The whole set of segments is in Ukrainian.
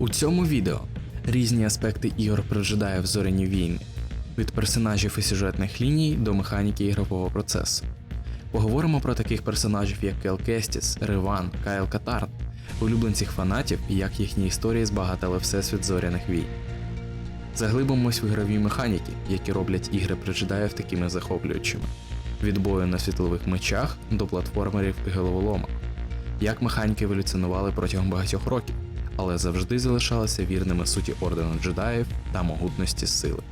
У цьому відео різні аспекти ігор про джедаїв зоряні війни, від персонажів і сюжетних ліній до механіки ігрового процесу. Поговоримо про таких персонажів, як Кел Кестіс, Риван, Кайл Катарн, улюбленців фанатів і як їхні історії збагатили всесвіт зоряних війн. Заглибимось в ігрові механіки, які роблять ігри про джедаїв такими захоплюючими: від бою на світлових мечах до платформерів і головоломок. Як механіки еволюціонували протягом багатьох років, але завжди залишалися вірними суті ордену джедаїв та могутності сили.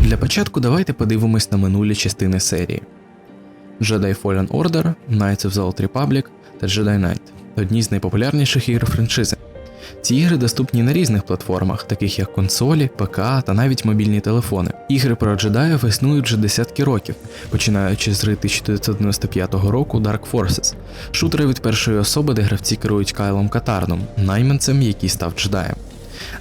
Для початку давайте подивимось на минулі частини серії. Jedi Fallen Order, Knights of the Old Republic та Jedi Knight одні з найпопулярніших ігор франшизи. Ці ігри доступні на різних платформах, таких як консолі, ПК та навіть мобільні телефони. Ігри про джедаїв існують вже десятки років, починаючи з гри 1995 року Dark Forces, шутери від першої особи, де гравці керують Кайлом Катарном, найманцем, який став джедаєм.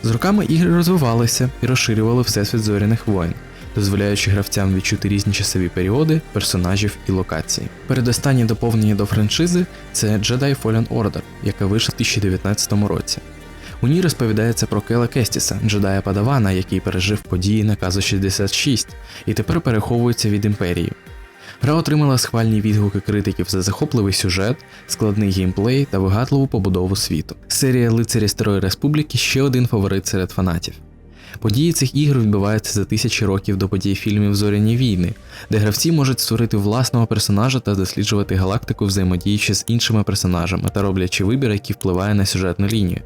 З роками ігри розвивалися і розширювали всесвіт зоряних воїн, дозволяючи гравцям відчути різні часові періоди, персонажів і локації. Передостаннє доповнення до франшизи це Jedi Fallen Order, яка вийшла в 2019 році. У ній розповідається про Кела Кестіса, джедая Падавана, який пережив події наказу 66 і тепер переховується від імперії. Гра отримала схвальні відгуки критиків за захопливий сюжет, складний геймплей та вигадливу побудову світу. Серія Лицарі Старої Республіки ще один фаворит серед фанатів. Події цих ігор відбуваються за тисячі років до подій фільмів Зоряні війни, де гравці можуть створити власного персонажа та досліджувати галактику, взаємодіючи з іншими персонажами та роблячи вибір, який впливає на сюжетну лінію.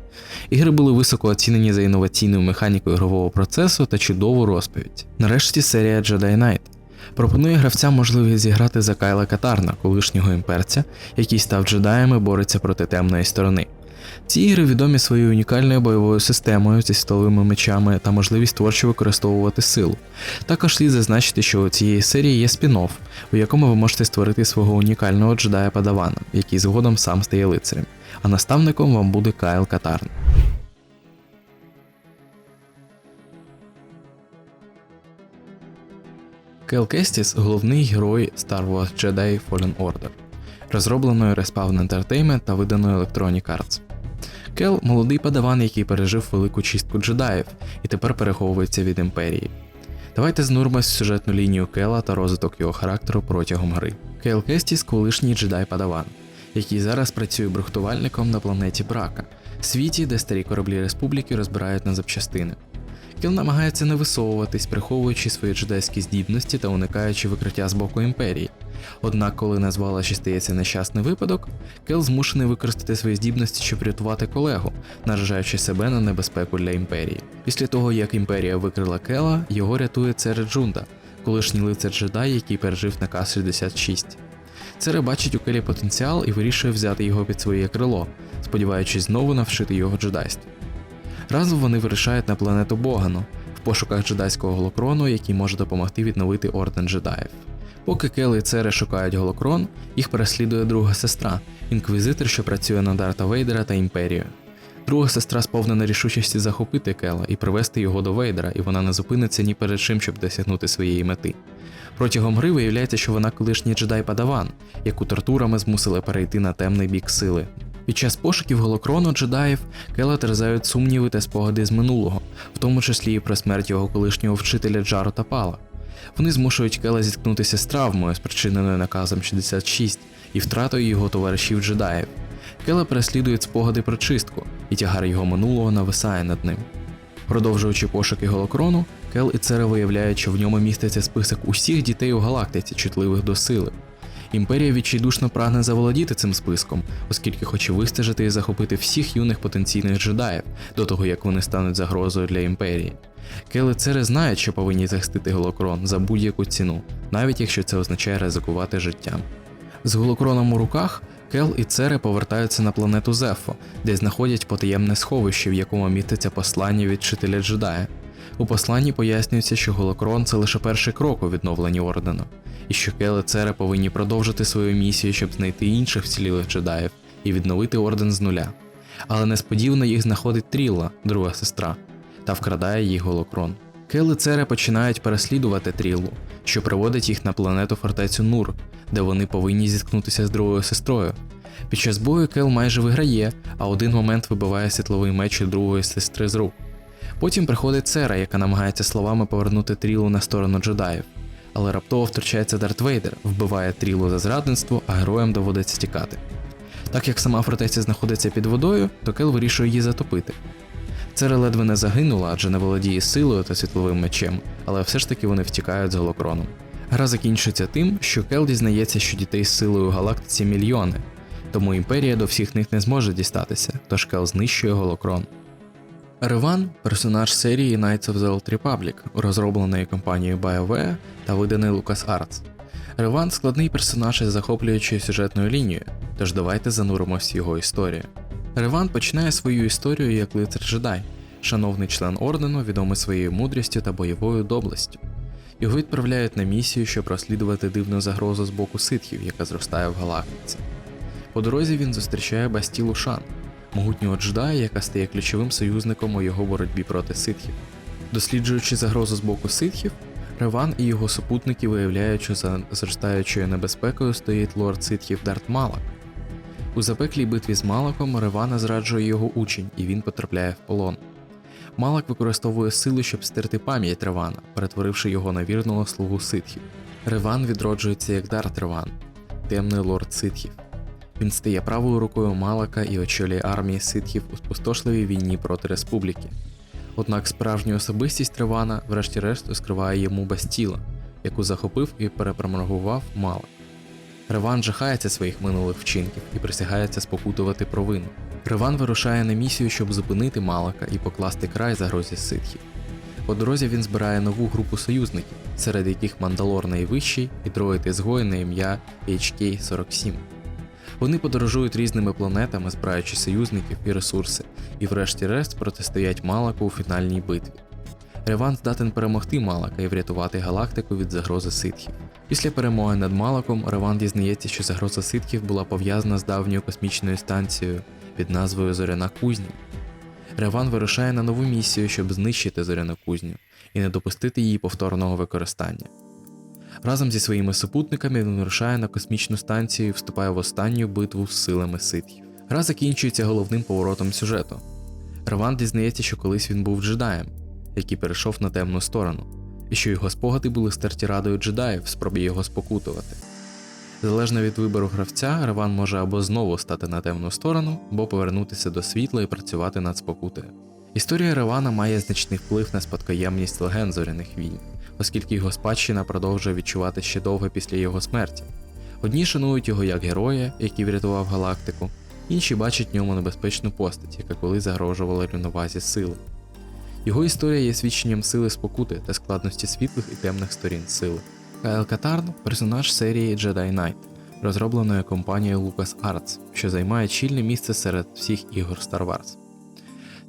Ігри були високо оцінені за інноваційну механіку ігрового процесу та чудову розповідь. Нарешті серія Jedi Knight. Пропонує гравцям можливість зіграти за Кайла Катарна, колишнього імперця, який став джедаєм і бореться проти темної сторони. Ці ігри відомі своєю унікальною бойовою системою зі столовими мечами та можливість творчо використовувати силу. Також слід зазначити, що у цієї серії є спін-офф, у якому ви можете створити свого унікального джедая Падавана, який згодом сам стає лицарем, а наставником вам буде Кайл Катарн. Кел Кестіс головний герой Star Wars Jedi Fallen Order, розробленої Respawn Entertainment та виданої Electronic Arts. Кел молодий падаван, який пережив велику чистку джедаїв і тепер переховується від імперії. Давайте знурмось в сюжетну лінію Кела та розвиток його характеру протягом гри. Кел Кестіс колишній джедай падаван, який зараз працює брухтувальником на планеті Брака, світі, де старі кораблі республіки розбирають на запчастини. Кіл намагається не висовуватись, приховуючи свої джедайські здібності та уникаючи викриття з боку імперії. Однак, коли на звалищі стається нещасний випадок, Кел змушений використати свої здібності, щоб врятувати колегу, наражаючи себе на небезпеку для імперії. Після того, як імперія викрила Кела, його рятує Цере Джунда, колишній лицар джедай, який пережив наказ 66. Цере бачить у Келі потенціал і вирішує взяти його під своє крило, сподіваючись знову навчити його джедайству. Разом вони вирішають на планету Богану в пошуках джедайського голокрону, який може допомогти відновити орден джедаїв. Поки Кел і Цере шукають голокрон, їх переслідує друга сестра, інквізитор, що працює на Дарта Вейдера та Імперію. Друга сестра сповнена рішучості захопити Кела і привести його до Вейдера, і вона не зупиниться ні перед чим, щоб досягнути своєї мети. Протягом гри виявляється, що вона колишній джедай Падаван, яку тортурами змусили перейти на темний бік сили. Під час пошуків голокрону джедаїв Кела терзають сумніви та спогади з минулого, в тому числі і про смерть його колишнього вчителя Джару Тапала. Вони змушують Кела зіткнутися з травмою, спричиненою наказом 66 і втратою його товаришів джедаїв. Кела переслідує спогади про чистку, і тягар його минулого нависає над ним. Продовжуючи пошуки голокрону, Кел і Цере виявляють, що в ньому міститься список усіх дітей у галактиці, чутливих до сили. Імперія відчайдушно прагне заволодіти цим списком, оскільки хоче вистежити і захопити всіх юних потенційних джедаїв до того, як вони стануть загрозою для імперії. Кел і Цере знають, що повинні захистити голокрон за будь-яку ціну, навіть якщо це означає ризикувати життям. З голокроном у руках Кел і Цере повертаються на планету Зефо, де знаходять потаємне сховище, в якому міститься послання від вчителя джедая. У посланні пояснюється, що голокрон це лише перший крок у відновленні ордену, і що Кел і повинні продовжити свою місію, щоб знайти інших вцілілих джедаїв і відновити орден з нуля. Але несподівано їх знаходить Трілла, друга сестра, та вкрадає їй голокрон. Кел і починають переслідувати Тріллу, що приводить їх на планету фортецю Нур, де вони повинні зіткнутися з другою сестрою. Під час бою Кел майже виграє, а один момент вибиває світловий меч другої сестри з рук. Потім приходить Цера, яка намагається словами повернути Трілу на сторону джедаїв. Але раптово втручається Дарт Вейдер, вбиває Трілу за зрадництво, а героям доводиться тікати. Так як сама фортеця знаходиться під водою, то Кел вирішує її затопити. Цера ледве не загинула, адже не володіє силою та світловим мечем, але все ж таки вони втікають з голокроном. Гра закінчується тим, що Кел дізнається, що дітей з силою галактиці мільйони, тому імперія до всіх них не зможе дістатися, тож Кел знищує голокрон. Реван персонаж серії Knights of the Old Republic, розробленої компанією BioWare та виданий LucasArts. Реван складний персонаж із захоплюючою сюжетною лінією, тож давайте зануримось в його історію. Реван починає свою історію як лицар джедай, шановний член ордену, відомий своєю мудрістю та бойовою доблестю. Його відправляють на місію, щоб розслідувати дивну загрозу з боку ситхів, яка зростає в галактиці. По дорозі він зустрічає Бастілу Шан, могутнього джедая, яка стає ключовим союзником у його боротьбі проти ситхів. Досліджуючи загрозу з боку ситхів, Реван і його супутники виявляють, що за зростаючою небезпекою стоїть лорд ситхів Дарт Малак. У запеклій битві з Малаком Ревана зраджує його учень, і він потрапляє в полон. Малак використовує силу, щоб стерти пам'ять Ревана, перетворивши його на вірного слугу ситхів. Реван відроджується як Дарт Реван, темний лорд ситхів. Він стає правою рукою Малака і очолює армії ситхів у спустошливій війні проти республіки. Однак справжню особистість Ревана, врешті-решт, скриває йому Бастіла, яку захопив і перепроморгував Малак. Реван жахається своїх минулих вчинків і присягається спокутувати провину. Реван вирушає на місію, щоб зупинити Малака і покласти край загрозі ситхів. По дорозі він збирає нову групу союзників, серед яких Мандалор найвищий і дроїд ізгой на ім'я HK-47. Вони подорожують різними планетами, збираючи союзників і ресурси, і врешті-решт протистоять Малаку у фінальній битві. Реван здатен перемогти Малака і врятувати галактику від загрози ситхів. Після перемоги над Малаком Реван дізнається, що загроза ситхів була пов'язана з давньою космічною станцією під назвою Зоряна Кузня. Реван вирушає на нову місію, щоб знищити зоряну кузню і не допустити її повторного використання. Разом зі своїми супутниками він вирушає на космічну станцію і вступає в останню битву з силами ситхів. Гра закінчується головним поворотом сюжету. Реван дізнається, що колись він був джедаєм, який перейшов на темну сторону, і що його спогади були стерті радою джедаїв в спробі його спокутувати. Залежно від вибору гравця, Реван може або знову стати на темну сторону, або повернутися до світла і працювати над спокутою. Історія Ревана має значний вплив на спадкоємність легенд зоряних війн, оскільки його спадщина продовжує відчувати ще довго після його смерті. Одні шанують його як героя, який врятував галактику, інші бачать в ньому небезпечну постать, яка колись загрожувала рівновазі сили. Його історія є свідченням сили спокути та складності світлих і темних сторін сили. Кайл Катарн персонаж серії Jedi Knight, розробленої компанією LucasArts, що займає чільне місце серед всіх ігор Star Wars.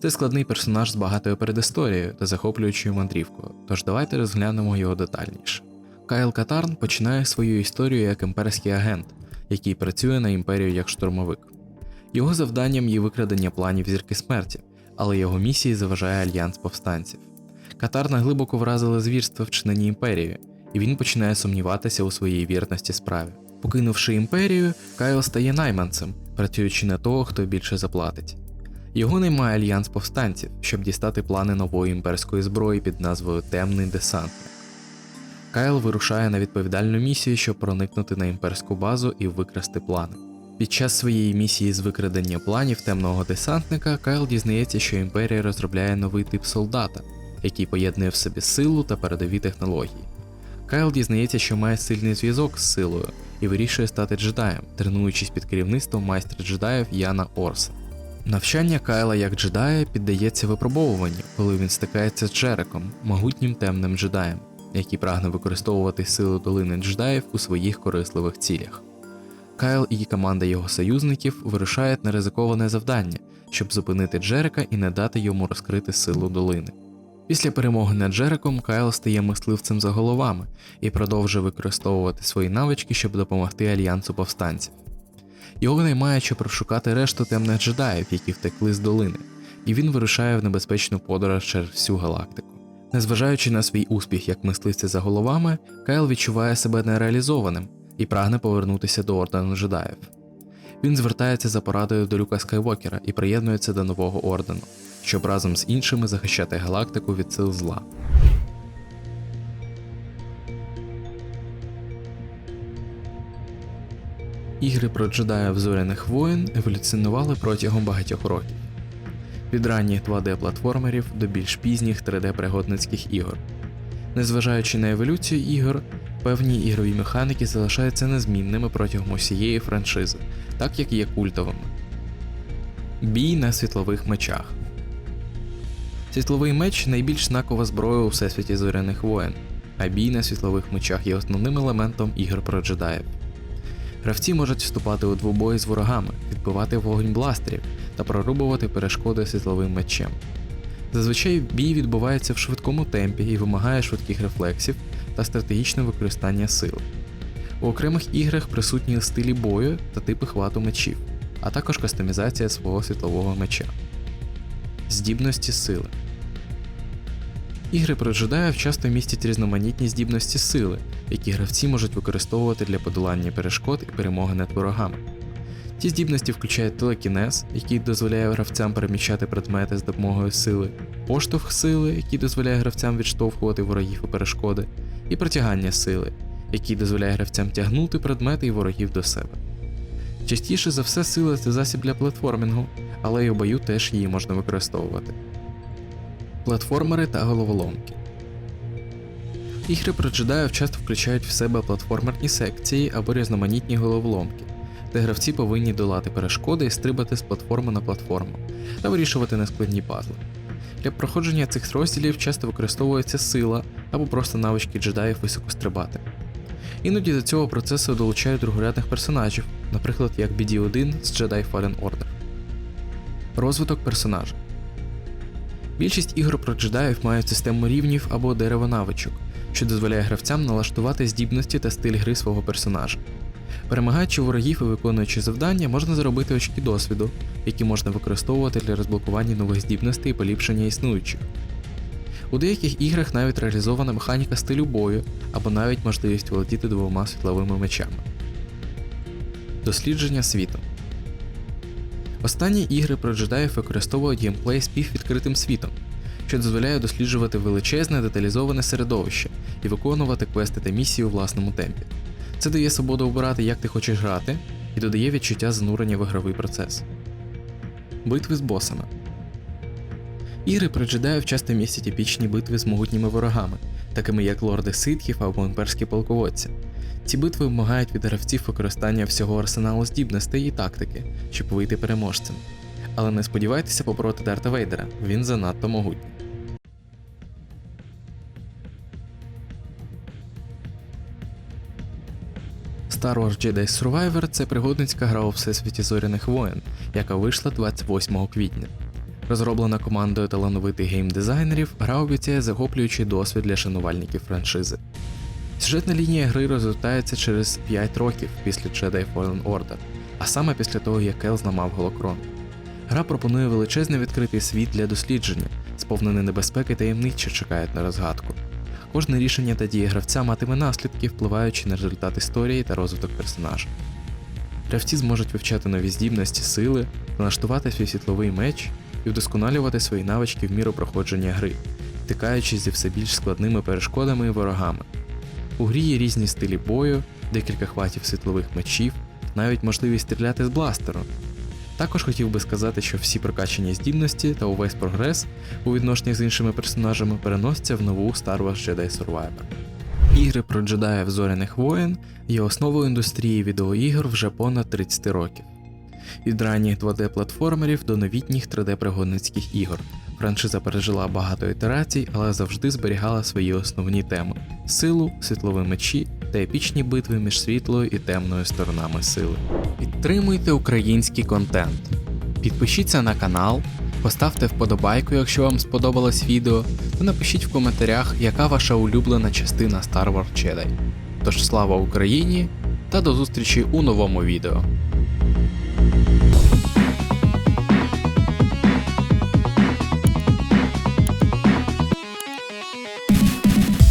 Це складний персонаж з багатою передісторією та захоплюючою мандрівкою, тож давайте розглянемо його детальніше. Кайл Катарн починає свою історію як імперський агент, який працює на імперію як штурмовик. Його завданням є викрадення планів зірки смерті, але його місії заважає альянс повстанців. Катарна глибоко вразили звірства, вчинені імперією, і він починає сумніватися у своїй вірності справі. Покинувши імперію, Кайл стає найманцем, працюючи на того, хто більше заплатить. Його наймає альянс повстанців, щоб дістати плани нової імперської зброї під назвою Темний десантник. Кайл вирушає на відповідальну місію, щоб проникнути на імперську базу і викрасти плани. Під час своєї місії з викрадення планів темного десантника Кайл дізнається, що імперія розробляє новий тип солдата, який поєднує в собі силу та передові технології. Кайл дізнається, що має сильний зв'язок з силою і вирішує стати джедаєм, тренуючись під керівництвом майстра джедаїв Яна Орса. Навчання Кайла як джедая піддається випробовуванню, коли він стикається з Джереком, могутнім темним джедаєм, який прагне використовувати силу долини джедаїв у своїх корисливих цілях. Кайл і команда його союзників вирушають на ризиковане завдання, щоб зупинити Джерека і не дати йому розкрити силу долини. Після перемоги над Джереком Кайл стає мисливцем за головами і продовжує використовувати свої навички, щоб допомогти альянсу повстанців. Його наймають, щоб розшукати решту темних джедаїв, які втекли з долини, і він вирушає в небезпечну подорож через всю галактику. Незважаючи на свій успіх як мисливця за головами, Кайл відчуває себе нереалізованим і прагне повернутися до ордену джедаїв. Він звертається за порадою до Люка Скайвокера і приєднується до нового ордену, щоб разом з іншими захищати галактику від сил зла. Ігри про джедаїв зоряних воїн еволюціонували протягом багатьох років. Від ранніх 2D-платформерів до більш пізніх 3D-пригодницьких ігор. Незважаючи на еволюцію ігор, певні ігрові механіки залишаються незмінними протягом усієї франшизи, так як є культовими. Бій на світлових мечах. Світловий меч найбільш знакова зброя у всесвіті зоряних воєн, а бій на світлових мечах є основним елементом ігор про джедаїв. Гравці можуть вступати у двобої з ворогами, відбивати вогонь бластерів та прорубувати перешкоди світловим мечем. Зазвичай бій відбувається в швидкому темпі і вимагає швидких рефлексів та стратегічного використання сил. У окремих іграх присутні стилі бою та типи хвату мечів, а також кастомізація свого світлового меча. Здібності сили. Ігри про джедаїв часто містять різноманітні здібності сили, які гравці можуть використовувати для подолання перешкод і перемоги над ворогами. Ці здібності включають телекінез, який дозволяє гравцям переміщати предмети з допомогою сили, поштовх сили, який дозволяє гравцям відштовхувати ворогів і перешкоди, і притягання сили, який дозволяє гравцям тягнути предмети і ворогів до себе. Частіше за все, сила це засіб для платформінгу, але й у бою теж її можна використовувати. Платформери та головоломки. Ігри про джедаїв часто включають в себе платформерні секції або різноманітні головоломки, де гравці повинні долати перешкоди і стрибати з платформи на платформу та вирішувати нескладні пазли. Для проходження цих розділів часто використовується сила або просто навички джедаїв високо стрибати. Іноді до цього процесу долучають другорядних персонажів, наприклад, як BD-1 з Jedi Fallen Order. Розвиток персонажа. Більшість ігор про джедаїв мають систему рівнів або дерево навичок, що дозволяє гравцям налаштувати здібності та стиль гри свого персонажа. Перемагаючи ворогів і виконуючи завдання, можна заробити очки досвіду, які можна використовувати для розблокування нових здібностей і поліпшення існуючих. У деяких іграх навіть реалізована механіка стилю бою або навіть можливість володіти двома світловими мечами. Дослідження світу. Останні ігри про джедаїв використовують геймплей з піввідкритим світом, що дозволяє досліджувати величезне деталізоване середовище і виконувати квести та місії у власному темпі. Це дає свободу обирати, як ти хочеш грати, і додає відчуття занурення в ігровий процес. Битви з босами. Ігри про джедаїв часто містять епічні битви з могутніми ворогами, такими як лорди ситхів або імперські полководці. Ці битви вимагають від гравців використання всього арсеналу здібностей і тактики, щоб вийти переможцем. Але не сподівайтеся побороти Дарта Вейдера, він занадто могутній. Star Wars Jedi Survivor це пригодницька гра у всесвіті зоряних воєн, яка вийшла 28 квітня. Розроблена командою талановитих геймдизайнерів, гра обіцяє захоплюючий досвід для шанувальників франшизи. Сюжетна лінія гри розгортається через 5 років після Jedi Fallen Order, а саме після того, як Кел зламав голокрон. Гра пропонує величезний відкритий світ для дослідження, сповнений небезпеки таємниць, що чекають на розгадку. Кожне рішення та дія гравця матиме наслідки, впливаючи на результат історії та розвиток персонажа. Гравці зможуть вивчати нові здібності сили, налаштувати свій світловий меч і вдосконалювати свої навички в міру проходження гри, стикаючись зі все більш складними перешкодами і ворогами. У грі є різні стилі бою, декілька хватів світлових мечів, навіть можливість стріляти з бластеру. Також хотів би сказати, що всі прокачані здібності та увесь прогрес у відношенні з іншими персонажами переносяться в нову Star Wars Jedi Survivor. Ігри про джедаїв зоряних воєн є основою індустрії відеоігр вже понад 30 років. Від ранніх 2D-платформерів до новітніх 3D-пригодницьких ігор. Франшиза пережила багато ітерацій, але завжди зберігала свої основні теми: силу, світлові мечі та епічні битви між світлою і темною сторонами сили. Підтримуйте український контент. Підпишіться на канал, поставте вподобайку, якщо вам сподобалось відео, та напишіть в коментарях, яка ваша улюблена частина Star Wars Jedi. Тож слава Україні та до зустрічі у новому відео.